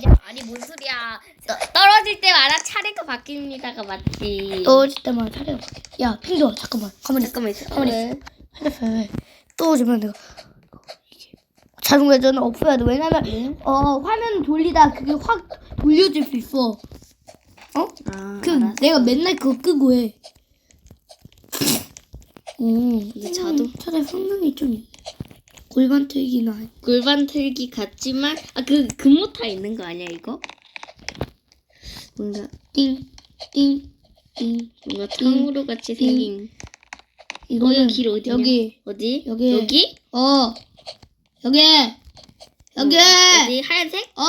이제 아니 뭔 소리야? 떠, 떨어질 때마다 차례가 바뀝니다가 맞지. 떨어질 때마다 차례가 바뀌어. 야, 핑도 잠깐만. 가만히 있어. 잠깐만 있어. 가만히 왜? 있어. 핸드폰 왜? 떨어지면 내가 이게 자동 회전은 없어야 돼. 왜냐면 응? 어 화면 돌리다 그게 확 돌려질 수 있어. 어? 아, 그 알았어. 내가 맨날 그거 끄고 해. 음, 근데 자동- 차라리 성능이 좀 있네. 골반 틀기나 해. 골반 틀기 같지만 아그 금모타 있는 거 아니야 이거? 뭔가 띵, 띵, 띵. 뭔가 탕후루 같이 생긴. 이거는 여기 길 어디냐? 여기, 어디? 여기. 여기? 어, 여기, 여기, 어, 어디 하얀색? 어.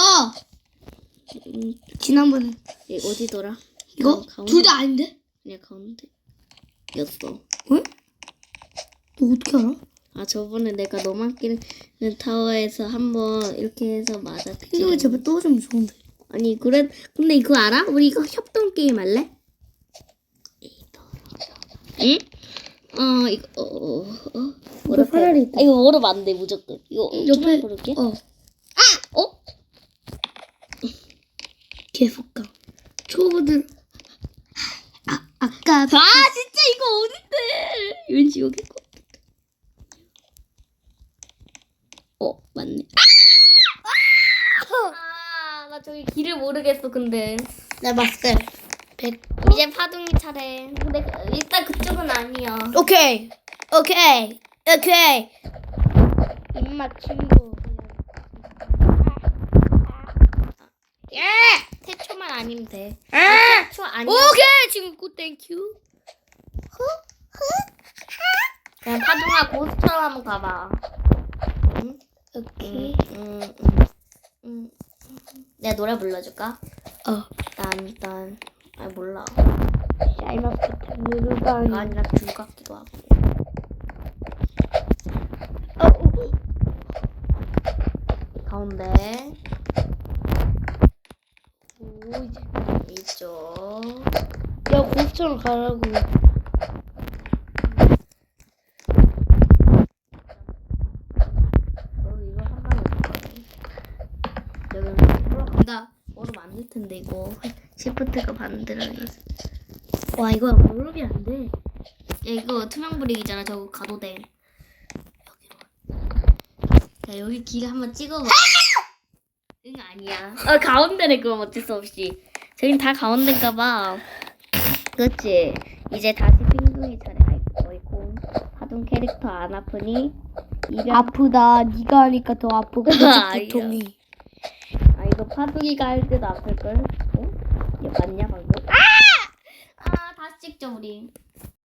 음, 지난번에 이 어디더라? 이거 어, 가운데. 둘 다 아닌데? 아니야 가운데. 였어. 응? 너 어떻게 알아? 아 저번에 내가 너만 끼는 타워에서 한번 이렇게 해서 맞았지. 핑크가 제발 떨어지면 좋은데. 아니 그래 근데 이거 알아? 우리 이거 협동 게임 할래? 응? 어 이거 어, 어, 어? 옆에 파라리 있다. 아, 이거 얼음 안돼 무조건 이거 옆에- 부를게 어, 어? 계속가. 초보들. 아, 아까 아 진짜 이거 어딘데 왠지 여기 거 어 맞네 아 나 저기 길을 모르겠어 근데 내 봤을 때 100. 이제 파둥이 차례 근데 일단 그쪽은 아니야 오케이, 오케이, 오케이. 입맛 친구. 예! 태초만 아니면 돼. 아! 태초 아니야. 오케이, 친구, 땡큐. 그냥 파둥아 고스처럼 한번 가봐. 응? 오케이. 응, 응, 응, 응. 내가 노래 불러줄까? 어, 난, 난, 아 몰라. 샤이머스카트 누르방. 아니라 줄 같기도 하고. 어, 어, 가운데, 오, 이제. 이쪽. 야, 고스처럼 가라고. 너 이거 한 방에 있거든. 여기 올라간다. 얼음 안될 텐데 이거. 시프트가 반대로. 와, 이거 무릎이 안 돼. 야 이거 투명 브릭이잖아 저거 가도 돼 여기로 자 여기 길 한번 찍어봐 응 아니야 어 가운데네 그럼 어쩔 수 없이 저긴 다 가운데인가봐 그렇지 이제 다시 핑둥이 차례 아이고 하동 캐릭터 안 아프니 이병 아프다. 네가 하니까 더 아프고. 고통이. 아 이거 파둥이가 할 때도 아플걸 어? 이거 맞냐 방금 아! 아 다시 찍자 우리